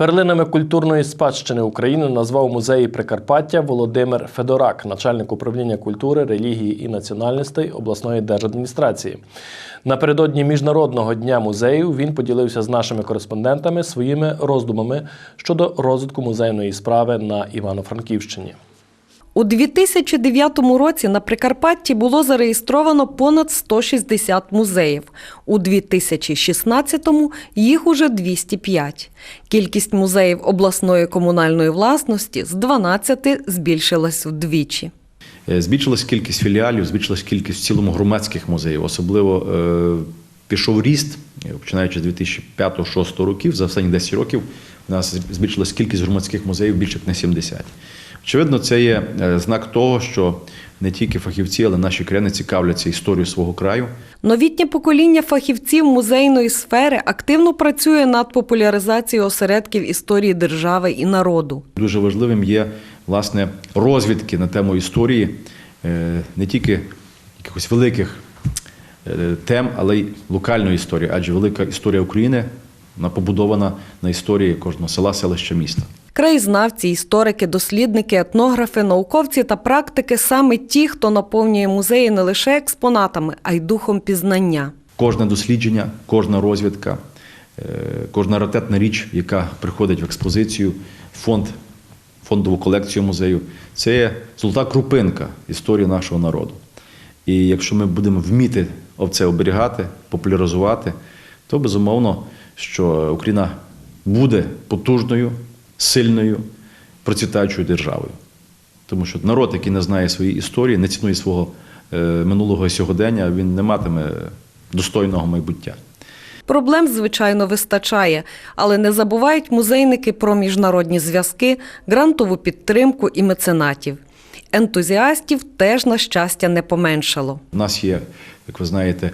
Перлинами культурної спадщини України назвав музеї Прикарпаття Володимир Федорак, начальник управління культури, релігії і національностей обласної держадміністрації. Напередодні Міжнародного дня музеїв він поділився з нашими кореспондентами своїми роздумами щодо розвитку музейної справи на Івано-Франківщині. У 2009 році на Прикарпатті було зареєстровано понад 160 музеїв. У 2016-му їх уже 205. Кількість музеїв обласної комунальної власності з 12 збільшилась вдвічі. Е, Збільшилась кількість філіалів, збільшилась кількість в цілому громадських музеїв. Особливо е, пішов ріст, починаючи з 2005-2006 років, за останні 10 років у нас збільшилась кількість громадських музеїв більше як на 70. Очевидно, це є е, знак того, що не тільки фахівці, але наші краяни цікавляться історією свого краю. Новітнє покоління фахівців музейної сфери активно працює над популяризацією осередків історії держави і народу. Дуже важливим є власне розвідки на тему історії е, не тільки якихось великих тем, але й локальної історії, адже велика історія України вона побудована на історії кожного села, селища, міста. Краєзнавці, історики, дослідники, етнографи, науковці та практики саме ті, хто наповнює музеї не лише експонатами, а й духом пізнання. Кожне дослідження, кожна розвідка, е, кожна раритетна річ, яка приходить в експозицію, фонд, фондову колекцію музею, це є золота крупинка історії нашого народу. І якщо ми будемо вміти це оберігати, популяризувати, то безумовно, що Україна буде потужною, сильною, процвітаючою державою. Тому що народ, який не знає своєї історії, не цінує свого е, минулого і сьогодення, він не матиме достойного майбуття. Проблем, звичайно, вистачає, але не забувають музейники про міжнародні зв'язки, грантову підтримку і меценатів. Ентузіастів теж, на щастя, не поменшало. У нас є, як ви знаєте,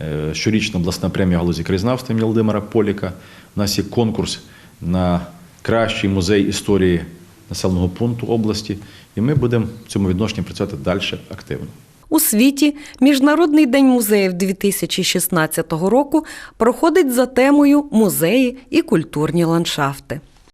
е, щорічна обласна премія галузі краєзнавства Володимира Поліка. У нас є конкурс на кращий музей історії населеного пункту області, і ми будемо в цьому відношенні працювати далі активно. У світі Міжнародний день музеїв 2016 року проходить за темою музеї і культурні ландшафти.